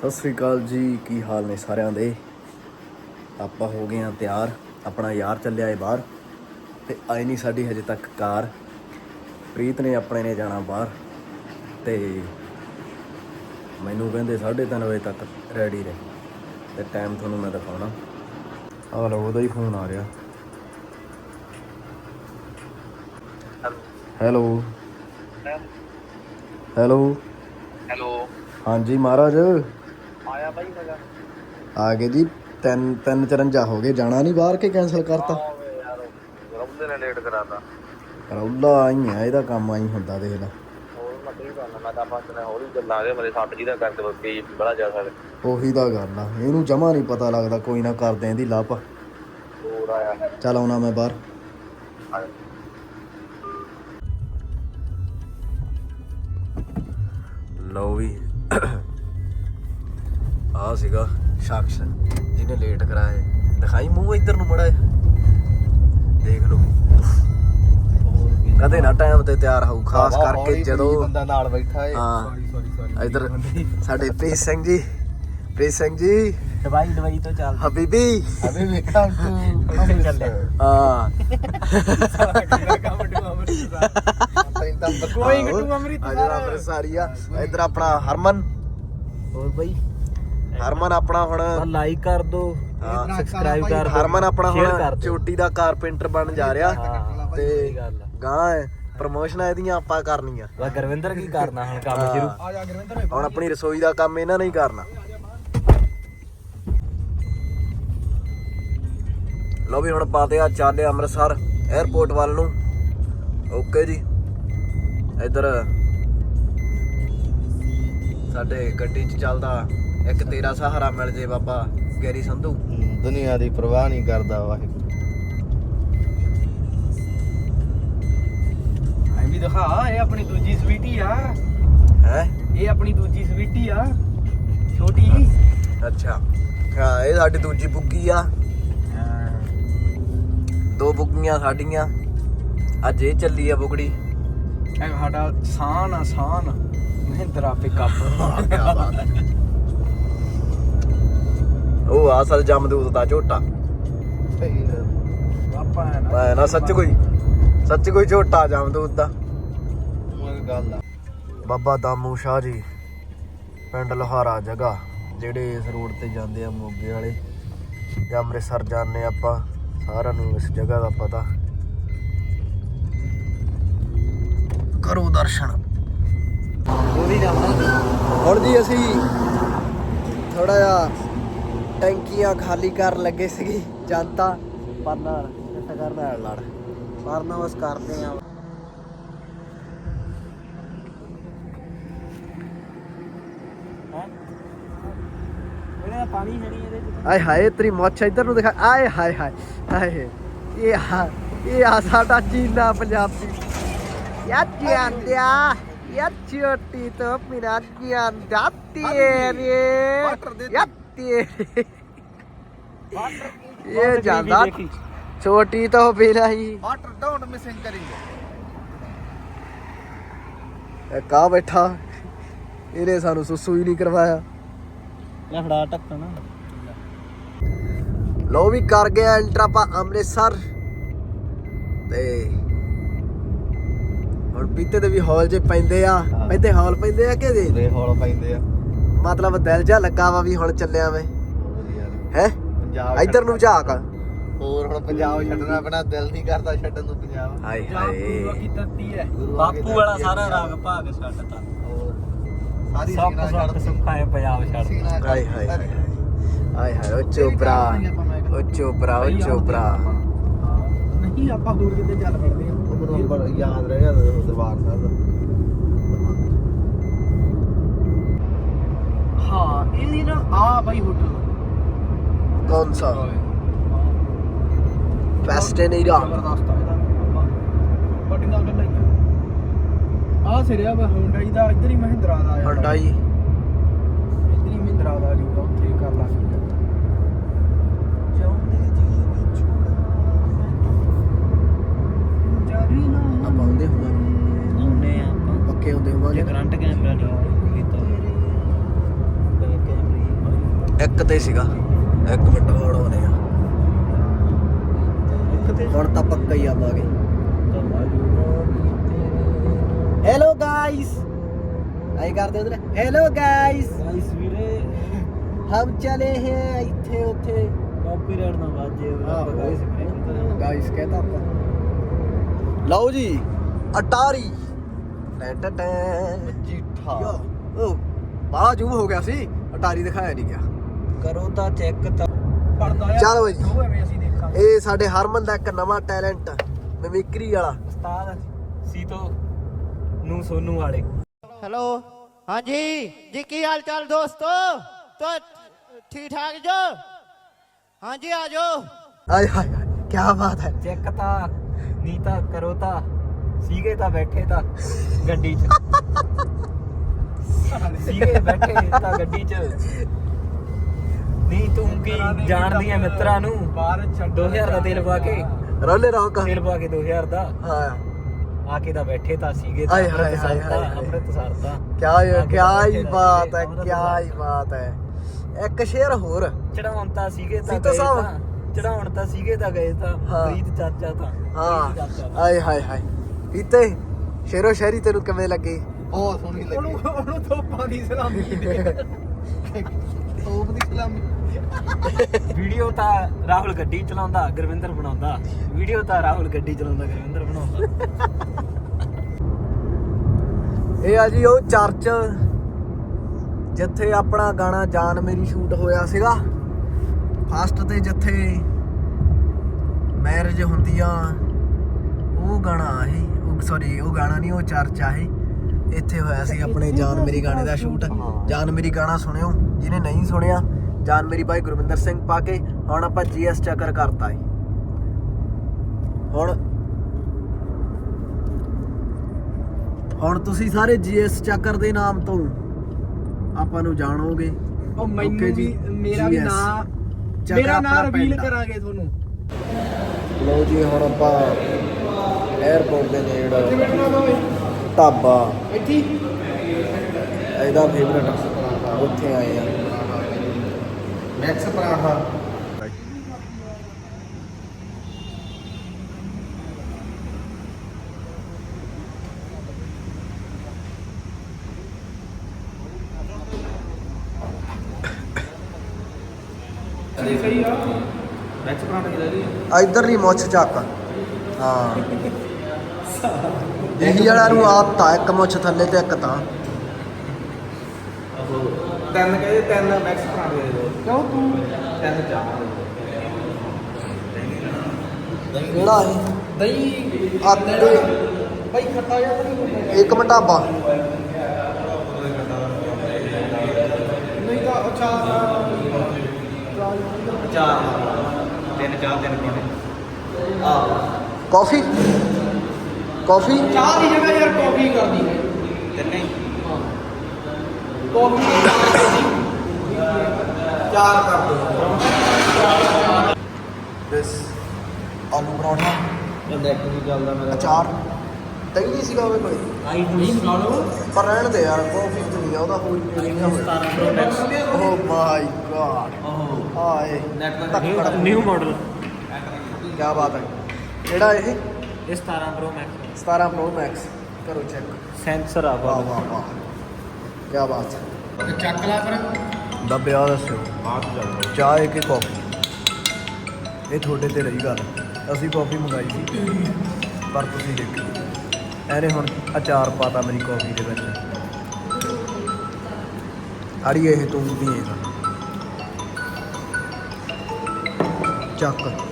ਸਤਿ ਸ੍ਰੀ ਅਕਾਲ ਜੀ ਕੀ ਹਾਲ ਨੇ ਸਾਰਿਆਂ ਦੇ? ਆਪਾਂ ਹੋ ਗਏ ਆ ਤਿਆਰ ਆਪਣਾ ਯਾਰ ਚੱਲਿਆ ਏ ਬਾਹਰ ਤੇ ਆਈ ਨਹੀਂ ਸਾਡੀ ਹਜੇ ਤੱਕ ਕਾਰ। ਪ੍ਰੀਤ ਨੇ ਆਪਣੇ ਨੇ ਜਾਣਾ ਬਾਹਰ ਤੇ ਮੈਨੂੰ ਕਹਿੰਦੇ 3:30 ਵਜੇ ਤੱਕ ਰੈਡੀ ਰਹੇ ਤੇ ਟਾਈਮ ਤੁਹਾਨੂੰ ਮੈਂ ਦਿਖਾਉਣਾ। ਆਹ ਲਓ ਉਹਦਾ ਹੀ ਫੋਨ ਆ ਰਿਹਾ। ਹੈਲੋ। ਹੈਲੋ। ਹੈਲੋ। ਹਾਂਜੀ ਮਹਾਰਾਜ। ਆਇਆ ਬਾਈ ਮਗਾ ਆ ਗਏ ਜੀ ਤਿੰਨ ਤਿੰਨ ਚਰੰਜਾ ਹੋ ਗਏ। ਜਾਣਾ ਨਹੀਂ ਬਾਹਰ ਕੇ ਕੈਨਸਲ ਕਰਤਾ? ਆਵੇ ਯਾਰ ਰੌਂਦੇ ਨੇ ਲੇਟ ਕਰਾਤਾ। ਰੌਲਾ ਆਈ ਆ ਇਹਦਾ ਕੰਮ ਆਈ ਹੁੰਦਾ ਦੇਖ ਲੈ। ਹੋਰ ਮੈਂ ਕੀ ਕਰਨਾ ਮੈਂ ਤਾਂ ਆਪਾਂ ਨੇ ਹੌਲੀ ਗੱਲਾਂ ਦੇ ਮੇਰੇ ਸੱਟ ਜੀ ਦਾ ਕਰਕੇ ਬੱਕੀ ਬੜਾ ਜਾ ਸਕਦੇ ਉਹੀ ਦਾ ਗੱਲ ਆ ਇਹਨੂੰ ਜਮਾ ਨਹੀਂ ਪਤਾ ਲੱਗਦਾ ਕੋਈ ਨਾ ਕਰਦੇ ਇਹਦੀ ਲੱਭ ਹੋਰ ਆਇਆ। ਚੱਲ ਆਉਣਾ ਮੈਂ ਬਾਹਰ। ਆਇਆ। ਲਓ ਵੀ ਆ ਸੀਗਾ ਸ਼ਖਸ ਜਿਹਨੇ ਲੇਟ ਕਰਾਇਆ ਦਿਖਾਈ ਮੂੰਹ ਇੱਧਰ ਨੂੰ ਮੜਾ ਦੇਖ ਲਓ। ਕਦੇ ਨਾ ਟਾਈਮ ਤੇ ਤਿਆਰ ਹੋਊ ਖਾਸ ਕਰਕੇ ਜਦੋਂ ਬੰਦਾ ਨਾਲ ਬੈਠਾ ਏ ਹਾਂ। ਸੌਰੀ ਸੌਰੀ ਇੱਧਰ ਸਾਡੇ ਪ੍ਰੀਤ ਸਿੰਘ ਜੀ। ਪ੍ਰੀਤ ਸਿੰਘ ਜੀ। ਦਵਾਈ ਦਵਾਈ ਤੋਂ ਚੱਲ। ਹਬੀਬੀ। ਅਬੇ ਵੇਖਾਂ ਤੂੰ ਚੱਲੇ। ਹਾਂ। ਕੰਮ ਕੋਈ ਗੱਟੂ ਅੰਮ੍ਰਿਤਸਰ। ਅੱਜ ਦਾ ਅੰਮ੍ਰਿਤਸਰੀ ਆ। ਇੱਧਰ ਆਪਣਾ ਹਰਮਨ। ਹੋਰ ਬਾਈ? ਹਰਮਨ ਆਪਣਾ ਹੁਣ ਲਾਈਕ ਕਰ ਦੋ ਹਾਂ, ਸਬਸਕ੍ਰਾਈਬ ਕਰ ਦੋ ਹਰਮਨ ਆਪਣਾ ਹੁਣ ਦਿਓ। ਚੋਟੀ ਦਾ ਕਾਰਪੈਂਟਰ ਬਣ ਜਾ ਰਿਹਾ ਤੇ ਗਾਂ ਹੈ ਪ੍ਰਮੋਸ਼ਨਾਂ ਇਹਦੀਆਂ ਆਪਾਂ ਕਰਨੀਆਂ। ਵਾ ਗੁਰਵਿੰਦਰ ਕੀ ਕਰਨਾ ਹੁਣ ਕੰਮ। ਸ਼ੁਰੂ? ਆ ਜਾ ਗੁਰਵਿੰਦਰ ਹੁਣ ਆਪਣੀ ਰਸੋਈ ਦਾ ਕੰਮ ਇਹਨਾਂ ਨੇ ਹੀ ਕਰਨਾ। ਲੋ ਵੀ ਹੁਣ ਪਾਤੇ ਆ ਚਾਲੇ ਅੰਮ੍ਰਿਤਸਰ 에ਅਰਪੋਰਟ ਵੱਲ ਨੂੰ। ਓਕੇ ਜੀ। ਇੱਧਰ ਸਾਡੇ ਗੱਡੀ 'ਚ ਚੱਲਦਾ ਇੱਕ ਤੇਰਾ ਸਹਾਰਾ ਮਿਲ ਜੇ ਬਾਬਾ ਗੈਰੀ ਸੰਧੂ। ਦੁਨੀਆ ਦੀ ਪਰਵਾਹ ਨਹੀਂ ਕਰਦਾ ਵਾਹਿਗੁਰੂ। ਐ ਵੀ ਦਿਖਾ ਇਹ ਆਪਣੀ ਦੂਜੀ ਸਵੀਟੀ ਆ। ਹੈ? ਇਹ ਆਪਣੀ ਦੂਜੀ ਸਵੀਟੀ ਆ ਛੋਟੀ। ਅੱਛਾ। ਹਾਂ ਇਹ ਸਾਡੀ ਦੂਜੀ ਬੁੱਗੀ ਆ। ਦੋ ਬੁੱਗੀਆਂ ਸਾਡੀਆਂ। ਅੱਜ ਇਹ ਚੱਲੀ ਆ ਬੁਗੜੀ। ਇਹ ਸਾਡਾ ਸਾਨ ਆ ਸਾਨ। ਮਹਿੰਦਰਾ ਪਿਕਅਪ ਉਹ ਆ ਅਸਲ ਜਮਦੂਤ ਦਾ ਝੋਟਾ। ਆਪਾਂ ਐ ਨਾ ਸੱਚ ਕੋਈ ਸੱਚ ਕੋਈ ਝੋਟਾ ਜਮਦੂਤ ਦਾ। ਕੋਈ ਗੱਲ ਆ। ਬਾਬਾ ਦਾਮੂ ਸ਼ਾਹ ਜੀ ਪਿੰਡ ਲੋਹਾਰਾ ਜਗ੍ਹਾ ਜਿਹੜੇ ਇਸ ਰੋਡ ਤੇ ਜਾਂਦੇ ਆ ਮੋਗੇ ਵਾਲੇ। ਜਾਂ ਅੰਮ੍ਰਿਤਸਰ ਜਾਂਦੇ ਆਪਾਂ ਸਾਰਿਆਂ ਨੂੰ ਇਸ ਜਗ੍ਹਾ ਦਾ ਪਤਾ। ਕਰੋ ਦਰਸ਼ਨ। ਹੁਣ ਜੀ ਅਸੀਂ ਥੋੜਾ ਜਿਹਾ ਟੈਂਕੀਆਂ ਖਾਲੀ ਕਰਨ ਲੱਗੇ ਸੀਗੀ ਜਨਤਾ। ਪਰ ਨਾਲ ਕਿੱਥੇ ਕਰਨਾ ਹੈ ਲੜ। ਕਰਨਾ ਬਸ ਕਰਦੇ ਆ। ਪਾਣੀ ਹੈ ਨਹੀਂ ਇਹਦੇ ਚ ਆਏ ਹਾਏ ਤੇਰੀ ਮੁੱਛ ਇੱਧਰ ਨੂੰ ਦਿਖਾ। ਆਏ ਹਾਏ ਹਾਏ ਹਾਏ। ਇਹ ਆ ਇਹ ਆ ਸਾਡਾ ਚੀਨਾ ਪੰਜਾਬੀ। ਯਾ ਜਾਂਦਿਆ ਯਾ ਛੋਟੀ ਤੋਂ ਮੇਰਾ ਜਾਂਦਾ ਤੇਰੇ ਯਾ ਤੇਰੇ ਇਹ ਜਾਂਦਾ। ਛੋਟੀ ਤੋਂ ਬਿਨਾ ਹੀ। ਵਾਟਰ ਡੋਂਟ ਮਿਸਿੰਗ ਕਰਿੰਗੇ ਇਹ ਕਾ ਬੈਠਾ? ਇਹਨੇ ਸਾਨੂੰ ਸੁਸੂ ਹੀ ਨਹੀਂ ਕਰਵਾਇਆ। ਲੈ ਫੜਾ ਟੱਕਣਾ ਲੋ ਵੀ ਕਰ ਗਿਆ ਐਂਟਰ ਆਪਾਂ ਅੰਮ੍ਰਿਤਸਰ। ਤੇ ਹੁਣ ਪੀਤੇ ਦੇ ਵੀ ਹਾਲ 'ਚ ਪੈਂਦੇ ਆ। ਪੈਂਦੇ ਹਾਲ ਪੈਂਦੇ ਆ ਕਿ ਜੀ? ਰੇ ਹੌਲ ਪੈਂਦੇ ਆ। ਮਤਲਬ ਦਿਲ ਜਾ ਲੱਗਾ ਵਾ ਵੀ ਹੁਣ ਚੱਲਿਆ ਮੈਂ। ਹੈ? ਪੰਜਾਬ ਇੱਧਰ ਨੂੰ ਝਾਕ। ਹੋਰ ਹੁਣ ਪੰਜਾਬ ਛੱਡਣਾ ਆਪਣਾ ਦਿਲ ਨਹੀਂ ਕਰਦਾ ਛੱਡਣ ਨੂੰ ਪੰਜਾਬ। ਹਾਏ ਹਾਏ। ਹੈ। ਬਾਪੂ ਵਾਲਾ ਸਾਰਾ ਰਾਗ ਭਾਗ ਛੱਡਤਾ ਸਾਰੀ ਸੁੱਖ ਛੱਡ ਸੁੱਖਾਂ ਹੈ ਪੰਜਾਬ ਛੱਡ ਹਾਏ ਹਾਏ ਹਾਏ। ਹਾਏ ਉਹ ਚੋਪਰਾ ਉਹ ਚੋਪਰਾ ਉਹ ਚੋਪਰਾ ਨਹੀਂ ਆਪਾਂ ਹੋਰ ਕਿਤੇ ਚੱਲ ਪੜਦੇ ਆ ਉਹ ਨੰਬਰ ਯਾਦ ਰਹਿ ਗਿਆ ਦਰਬਾਰ ਸਾਹਿਬ ਦਾ। ਹਾਂ ਇਹਦੀ ਨਾ ਆ ਬਾਈ ਹੋਟਲ ਕੌਣ ਸਾ? ਵੈਸਟਰਨੇਰਾ ਜ਼ਬਰਦਸਤ ਆ ਇਹਦਾ। ਵੱਡੀਆਂ ਗੱਲਾਂ ਹੀ ਆ। ਸਿਰਿਆ ਵਾ ਹੁੰਡਾਈ ਦਾ ਇੱਧਰ ਹੀ ਮਹਿੰਦਰਾ ਦਾ ਆ। ਹੰਡਾਈ ਇੱਧਰ ਹੀ ਮਹਿੰਦਰਾ ਦਾ ਜੂਗਾ ਉੱਥੇ ਕਰ ਲਾਂਗੇ ਆਪਾਂ ਆਉਂਦੇ ਹੋਵਾਂਗੇ ਆਉਨੇ ਆ ਆਪਾਂ ਪੱਕੇ ਆਉਂਦੇ ਹੋਵਾਂਗੇ ਜੇ ਕਰੰਟ ਕੈਮਰਾ ਨਹੀਂ ਕੀਤਾ ਕੈਮਰੇ ਇੱਕ ਤੇ ਸੀਗਾ ਇੱਕ ਮਿੰਟ ਹੋਰ ਆਉਣੇ ਆ। ਹੁਣ ਤਾਂ ਪੱਕਾ ਹੀ ਆਵਾਂਗੇ ਹੈਲੋ ਗਾਇਸ ਆਈ ਕਰਦੇ ਉਧਰ। ਹੈਲੋ ਗਾਇਸ ਗਾਇਸ ਵੀਰੇ। ਹਮ ਚਲੇ ਹੈ ਇੱਥੇ ਉੱਥੇ। ਕਾਪੀਰਾਈਟ ਨਾ ਵਾਜੇ ਗਾਇਸ ਕਹਿੰਦਾ ਆਪਾਂ। ਲਓ ਜੀ ਅਟਾਰੀ। ਟੈ ਟੈ ਟੈ ਜੀਠਾ ਉਹ ਜੂਮ ਹੋ ਗਿਆ ਸੀ। ਅਟਾਰੀ ਦਿਖਾਇਆ ਨਹੀਂ ਗਿਆ। ਕਰੋ ਤਾਂ ਚੈੱਕ ਤਾਂ ਪੜਦਾ ਚੱਲ ਬਈ। ਉਹ ਐਵੇਂ ਅਸੀਂ ਦੇਖਾਂਗੇ ਇਹ ਸਾਡੇ ਹਰਮਨ ਦਾ ਇੱਕ ਨਵਾਂ ਟੈਲੈਂਟ ਮਿਮਿਕਰੀ ਵਾਲਾ ਉਸਤਾਦ ਸੀਤੋ ਨੂੰ ਸੋਨੂ ਵਾਲੇ हेलो हाँ जी जी की हाल चाल दोस्तों तो ठीक ठाक जो हाँ जी आ जाओ ਆਏ ਹਾਏ ਹਾਏ ਕੀ ਬਾਤ ਹੈ ਚੈੱਕ ਤਾਂ ਨਹੀਂ ਤਾਂ ਕਰੋ ਤਾਂ ਸੀਗੇ ਤਾਂ ਬੈਠੇ ਤਾਂ ਗੱਡੀ 'ਚ ਸੀਗੇ ਬੈਠੇ ਤਾਂ ਗੱਡੀ 'ਚ ਨਹੀਂ ਤੂੰ ਕੀ ਜਾਣਦੀ ਐ ਮਿੱਤਰਾਂ ਨੂੰ ਬਾਹਰ ਛੱਡ 2000 ਦਾ ਤੇਲ ਪਾ ਕੇ। ਰੋਲੇ ਰੋਕ। ਤੇਲ ਪਾ ਕੇ 2000 ਦਾ। ਹਾਂ। ਆ ਕੇ ਤਾਂ ਬੈਠੇ ਤਾਂ ਸੀਗੇ ਤਾਂ ਅੰਮ੍ਰਿਤ ਹਾਏ। ਅੰਮ੍ਰਿਤ ਸਰਦਾ ਕਿਆ ਤਾਂ ਹੀ ਬਾਤ ਹੈ ਕਿਆ ਹੀ ਬਾਤ ਹੈ। ਇੱਕ ਸ਼ੇਰ ਹੋਰ। ਚੜਾਉਣ ਤਾਂ ਸੀਗੇ ਤਾਂ ਸੀਤੋ ਸਾਹਿਬ। ਚੜਾਉਣ ਤਾਂ ਸੀਗੇ ਤਾਂ ਗਏ ਤਾਂ। ਪ੍ਰੀਤ ਚਾਚਾ ਤਾਂ। ਹਾਂ। ਆਏ ਹਾਏ ਹਾਏ। ਪੀਤੇ ਸ਼ੇਰੋ ਸ਼ਾਇਰੀ ਤੈਨੂੰ ਕਿਵੇਂ ਲੱਗੀ? ਬਹੁਤ ਸੋਹਣੀ ਲੱਗੀ। ਉਹਨੂੰ ਉਹਨੂੰ ਤੋਪਾਂ ਦੀ ਸਲਾਮੀ। ਦੇ ਤੋਪ ਦੀ ਸਲਾਮੀ। ਵੀਡੀਓ ਤਾਂ ਰਾਹੁਲ ਗੱਡੀ ਚਲਾਉਂਦਾ, ਗੁਰਵਿੰਦਰ ਬਣਾਉਂਦਾ। ਵੀਡੀਓ ਤਾਂ ਰਾਹੁਲ ਗੱਡੀ ਚਲਾਉਂਦਾ, ਗੁਰਵਿੰਦਰ ਬਣਾਉਂਦਾ। ਇਹ ਆ ਜੀ ਉਹ ਚਰਚ, ਜਿੱਥੇ ਆਪਣਾ ਗਾਣਾ ਜਾਨ ਮੇਰੀ ਸ਼ੂਟ ਹੋਇਆ ਸੀਗਾ। ਫਸਟ ਤੇ ਜਿੱਥੇ ਮੈਰਿਜ ਹੁੰਦੀਆਂ ਉਹ ਗਾਣਾ ਆਹੀ ਉਹ ਸੌਰੀ ਉਹ ਗਾਣਾ ਨਹੀਂ, ਉਹ ਚਰਚ ਆਹੀ ਇੱਥੇ ਹੋਇਆ ਸੀ ਆਪਣੇ ਜਾਨ ਮੇਰੀ ਗਾਣੇ ਦਾ ਸ਼ੂਟ। ਜਾਨ ਮੇਰੀ ਗਾਣਾ ਸੁਣਿਓ ਜਿਹਨੇ ਨਹੀਂ ਸੁਣਿਆ ਜਾਨ ਮੇਰੀ ਬਾਈ ਗੁਰਵਿੰਦਰ ਸਿੰਘ ਪਾ ਕੇ ਹੁਣ ਆਪਾਂ ਜੀਐਸ ਚੱਕਰ ਕਰਤਾ ਏ। ਹੁਣ ਹੁਣ ਤੁਸੀਂ ਸਾਰੇ ਜੀਐਸ ਚੱਕਰ ਦੇ ਨਾਮ ਤੋਂ ਆਪਾਂ ਨੂੰ ਜਾਣੋਗੇ। ਉਹ ਮੈਨੂੰ ਵੀ ਮੇਰਾ ਵੀ ਨਾਂ ਮੇਰਾ ਨਾਂ ਰਿਵੀਲ। ਕਰਾਂਗੇ ਤੁਹਾਨੂੰ। ਲਓ ਜੀ ਹੁਣ ਆਪਾਂ 에어ਪੋਰਟ ਦੇ ਨੇੜੇ ਢਾਬਾ। ਇੱਥੇ ਹੀ? ਇਹਦਾ ਫੇਵਰਟ ਉੱਥੇ ਆਏ ਆ। ਮੈਕਸ ਪਰਾਠਾ। ਅਰੇ ਸਹੀ ਆ। ਮੈਕਸ ਪਰਾਠਾ ਜੀ ਹਾਂ ਇਹੀ ਵਾਲਾ ਨੂੰ ਆਪ ਤਾਂ ਇੱਕ ਮੁੱਛ ਥੱਲੇ ਤੇ ਇੱਕ ਤਾਂ। ਤਿੰਨ ਕਹਿੰਦੇ ਤਿੰਨ ਮੈਕਸ ਪਰਾਠੇ ਦੇ ਕਿਉਂ ਤੂੰ? ਤਿੰਨ ਚਾਹ ਕਿਹੜਾ ਇਹ? ਦਹੀਂ ਆਤੇ ਬਾਈ ਖੱਟਾ ਤਾਂ ਨਹੀਂ ਹੁੰਦਾ ਇੱਕ ਮਿੰਟ ਢਾਬਾ ਨਹੀਂ ਤਾਂ ਅਚਾਰ ਚਾਰ ਤਿੰਨ ਚਾਰ ਤਿੰਨ ਪਰੌਂਠੇ ਕਾਫੀ? ਕਾਫੀ? ਚਾਹ ਦੀ ਜਗ੍ਹਾ ਯਾਰ ਕੌਫੀ ਕਰਦੀ ਹੈ। ਤਿੰਨੇ ਕੌਫੀ ਦੀ ਕਰਦੀ ਚਾਰ ਕਰ ਦੋ। ਬਸ ਆਲੂ ਪਰੌਂਠਾ। ਬੰਦਾ ਇੱਕ ਵੀ ਚੱਲਦਾ ਮੇਰਾ। ਅਚਾਰ। ਦਹੀਂ ਨਹੀਂ ਸੀਗਾ ਉਹਦੇ ਕੋਲ। ਆਈ ਨਹੀਂ ਖਾ ਲਓ। ਪਰ ਰਹਿਣ ਦੇ ਯਾਰ ਕਾਫੀ ਤੇ ਨਹੀਂ ਆ ਉਹਦਾ ਹੋਰ ਨਹੀਂ ਹੋਇਆ। 17 Pro Max oh my god oh. ਹਾਏ। ਨਿਊ ਨਿਊ ਮਾਡਲ ਕੀ ਬਾਤ ਹੈ। ਕਿਹੜਾ ਇਹ? ਇਹ 17 ਪ੍ਰੋ ਮੈਕਸ 17 ਪ੍ਰੋ ਮੈਕਸ ਕਰੋ ਚੈੱਕ ਸੈਂਸਰ ਆ ਵਾਹ ਵਾਹ ਵਾਹ। ਕੀ ਬਾਤ ਹੈ। ਚੱਕ ਲਾ ਫਿਰ। ਦੱਬੇ ਆ ਦੱਸਿਓ ਚਾਹ ਹੈ ਕਿ ਕਾਫੀ ਇਹ ਤੁਹਾਡੇ ਤੇ ਰਹੀ ਗੱਲ। ਅਸੀਂ ਕਾਫੀ ਮੰਗਾਈ ਸੀ। ਪਰ ਤੁਸੀਂ ਦੇਖੋ। ਐਨੇ ਹੁਣ ਅਚਾਰ ਪਾਤਾ ਮੇਰੀ ਕਾਫੀ ਦੇ ਵਿੱਚ। ਅੜੀ ਇਹ ਤੂੰ ਵੀ ਇਹ ਚੱਕ।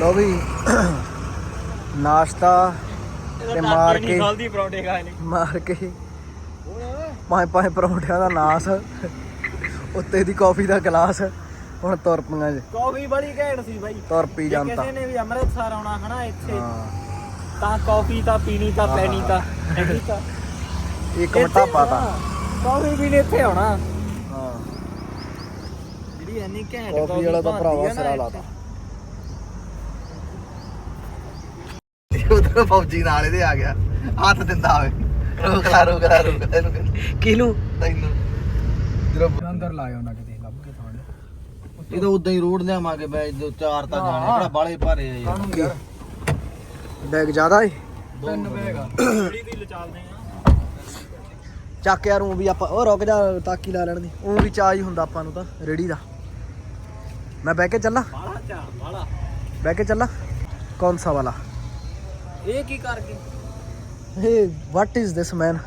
ਲੋ ਵੀ ਨਾਸ਼ਤਾ ਤੇ ਮਾਰ ਕੇ ਖਾਲਦੀ ਪਰੌਂਠੇ ਖਾਏ ਨੇ। ਮਾਰ ਕੇ ਪੰਜ ਪੰਜ ਪਰੌਂਠਿਆਂ ਦਾ ਨਾਸ ਉੱਤੇ ਦੀ ਕਾਫੀ ਦਾ ਗਲਾਸ ਹੁਣ ਤੁਰ ਪਈਆਂ ਜੇ। ਕਾਫੀ ਬੜੀ ਘੈਂਟ ਸੀ ਬਾਈ। ਤੁਰ ਪੀ ਜਾਂਦਾ ਕਿਸੇ ਨੇ ਵੀ ਅੰਮ੍ਰਿਤਸਰ ਆਉਣਾ ਹਨਾ ਇੱਥੇ ਤਾਂ ਕਾਫੀ ਤਾਂ ਪੀਣੀ ਤਾਂ। ਪੈਣੀ ਤਾਂ। ਇੱਕ ਮਿੰਟਾ ਪਾਤਾ। ਕਾਫੀ ਪੀਣੇ ਇੱਥੇ ਆਉਣਾ। ਘੈਂਟ ਕਾਫੀ ਵਾਲਾ ਤਾਂ ਬਣਦੀ ਭਰਾਵਾ ਆ ਨਾ ਸਿਰਾ ਇੱਥੇ। ਲਾਤਾ ਉਧਰ ਫੌਜੀ ਨਾਲ ਇਹਦੇ ਆ ਗਿਆ। ਹੱਥ ਦਿੰਦਾ ਹੋਵੇ ਰੁਕ ਲਾ ਰੁਕ ਲਾ ਰੁਕ ਲਾ, ਰੁਕ ਲਾ। ਕਿਹਨੂੰ? ਤੈਨੂੰ। ਜਦੋਂ ਅੰਦਰ ਲਾਇਆ ਉਹਨਾਂ ਕਿਤੇ ਲੱਭ ਕੇ ਥਾਣੇ ਇਹ ਤਾਂ ਉਦਾਂ ਹੀ ਰੋਡ ਲਿਆਵਾਂਗੇ ਬੈ ਜੋ ਚਾਰ ਤਾਂ ਜਾਣੇ। ਕਿਹੜਾ ਬਾਲੇ ਭਾਰੇ ਆ ਯਾਰ। ਕਾਹਨੂੰ ਯਾਰ? ਬੈਗ ਜ਼ਿਆਦਾ ਏ। ਤਿੰਨ ਬੈਗਾ ਚੱਕ ਯਾਰ ਉਹ ਵੀ ਆਪਾਂ ਉਹ ਰੁਕ ਜਾ ਤਾਕੀ ਲਾ ਲੈਣ ਦੀ। ਉਹ ਵੀ ਚਾਹ ਹੀ ਹੁੰਦਾ ਆਪਾਂ ਨੂੰ ਤਾਂ ਰੇੜੀ ਦਾ। ਮੈਂ ਬਹਿ ਕੇ ਚੱਲਾਂ? ਬਾਲਾ ਚਾ ਬਾਲਾ ਬਹਿ ਕੇ ਚੱਲਾਂ? ਕੌਨ ਸਾ ਵਾਲਾ? ਇਹ ਕੀ ਕਰ ਗਏ ਇਹ ਵਾਟ ਇਜ਼ ਦਿਸ ਮੈਨ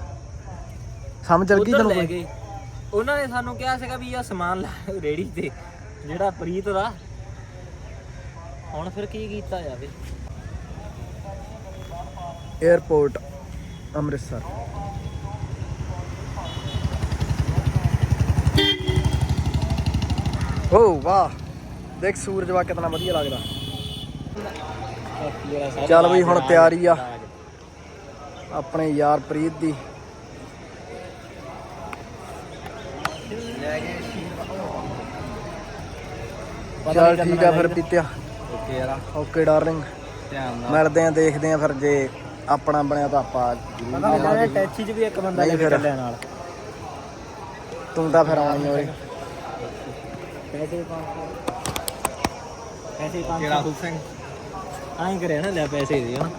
ਸਮਝ ਚੱਲ ਗਈ ਉਧਰ ਤੈਨੂੰ ਲੈ ਗਏ ਉਹਨਾਂ ਨੇ ਸਾਨੂੰ ਕਿਹਾ ਸੀਗਾ ਵੀ ਇਹ ਸਮਾਨ ਲਾ ਰੇੜੀ ਤੇ ਜਿਹੜਾ ਪ੍ਰੀਤ ਦਾ। ਹੁਣ ਫਿਰ ਕੀ ਕੀਤਾ ਜਾਵੇ? 에어ਪੋਰਟ ਅੰਮ੍ਰਿਤਸਰ। ਓ ਵਾਹ। ਦੇਖ ਸੂਰਜ ਵਾ ਕਿਤਨਾ ਵਧੀਆ ਲੱਗਦਾ। ਚੱਲ ਬਈ ਹੁਣ ਤਿਆਰੀ ਆ। ਆਪਣੇ ਯਾਰ ਪ੍ਰੀਤ ਦੀ। ਚੱਲ ਠੀਕ ਆ ਫਿਰ ਪੀਤਿਆ। ਓਕੇ ਯਾਰ। Okay darling. ਧਿਆਨ ਨਾਲ। ਮਿਲਦੇ ਆ ਦੇਖਦੇ ਆ ਫਿਰ ਜੇ ਆਪਣਾ ਬਣਿਆ ਤਾਂ ਆਪਾਂ ਜ਼ਰੂਰ। ਟੈਚੀ 'ਚ ਵੀ ਇੱਕ ਬੰਦਾ ਲੈ ਕੇ। ਚੱਲਿਆ ਨਾਲ। ਤੂੰ ਤਾਂ ਫਿਰ ਆਉਣੀ ਓਏ। ਪੈਸੇ ਪੰਜ ਪੈਸੇ ਪੰਜ ਕਿਹੜਾ? ਸਿੰਘ। ਕਰਿਆ ਨਾ ਲੈ ਪੈਸੇ ਦੇ ਹਨਾ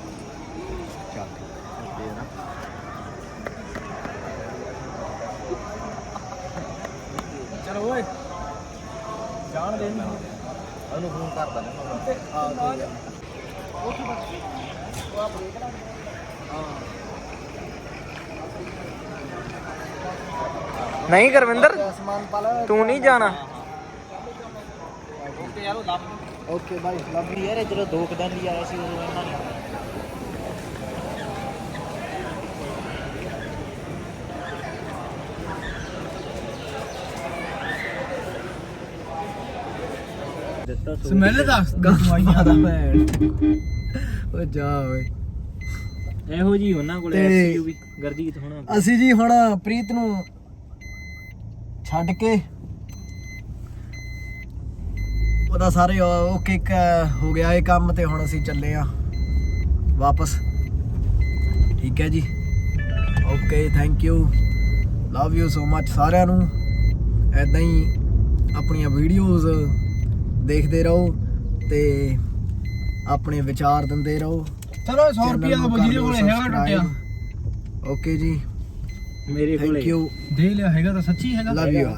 ਚਲੋ। ਓਏ। ਜਾਣ ਦੇ। ਨਹੀਂ ਉਹਨੂੰ ਫੋਨ ਕਰਦਾ ਨਹੀਂ ਕਰਵਿੰਦਰ ਤੂੰ ਨਹੀਂ ਜਾਣਾ। ਓਕੇ ਯਾਰ ਉਹ ਲੱਭ ਓਕੇ ਬਾਈ ਲਵ ਵੀ ਯਾਰ ਜਦੋਂ ਦੋ ਕੁ ਦਿਨ ਲਈ ਆਇਆ ਸੀ ਉਦੋਂ ਇਹਨਾਂ ਨੇ ਸਮੈਲ ਦਾ ਗੰਮਾਈਆਂ ਦਾ ਭੈਣ ਓ ਜਾ ਓਏ। ਇਹੋ ਜੀ ਉਹਨਾਂ ਕੋਲੇ ਤੇ- ਐਸਯੂ ਵੀ ਗਰਦੀਤ ਹੋਣਾ। ਅਸੀਂ ਜੀ ਹੁਣ ਪ੍ਰੀਤ ਨੂੰ ਛੱਡ ਕੇ ਉਹਦਾ ਸਾਰੇ ਓਕੇ ਇੱਕ ਹੋ ਗਿਆ ਇਹ ਕੰਮ ਤੇ ਹੁਣ ਅਸੀਂ ਚੱਲੇ ਆ। ਵਾਪਸ। ਠੀਕ ਹੈ ਜੀ? Okay thank you love you so much ਸਾਰਿਆਂ ਨੂੰ। ਐਦਾਂ ਹੀ ਆਪਣੀਆਂ ਵੀਡੀਓਜ਼ ਦੇਖਦੇ ਰਹੋ ਤੇ ਆਪਣੇ ਵਿਚਾਰ ਦਿੰਦੇ ਰਹੋ। ਚਲੋ 100 ਰੁਪਿਆ ਦਾ ਬਜੀਰੇ ਕੋਲੇ ਹੈਗਾ ਟੁੱਟਿਆ। ਓਕੇ ਜੀ। ਮੇਰੇ ਕੋਲੇ। ਥੈਂਕ ਯੂ ਦੇ ਲਿਆ ਹੈਗਾ ਤਾਂ ਸੱਚੀ ਹੈਗਾ। Love you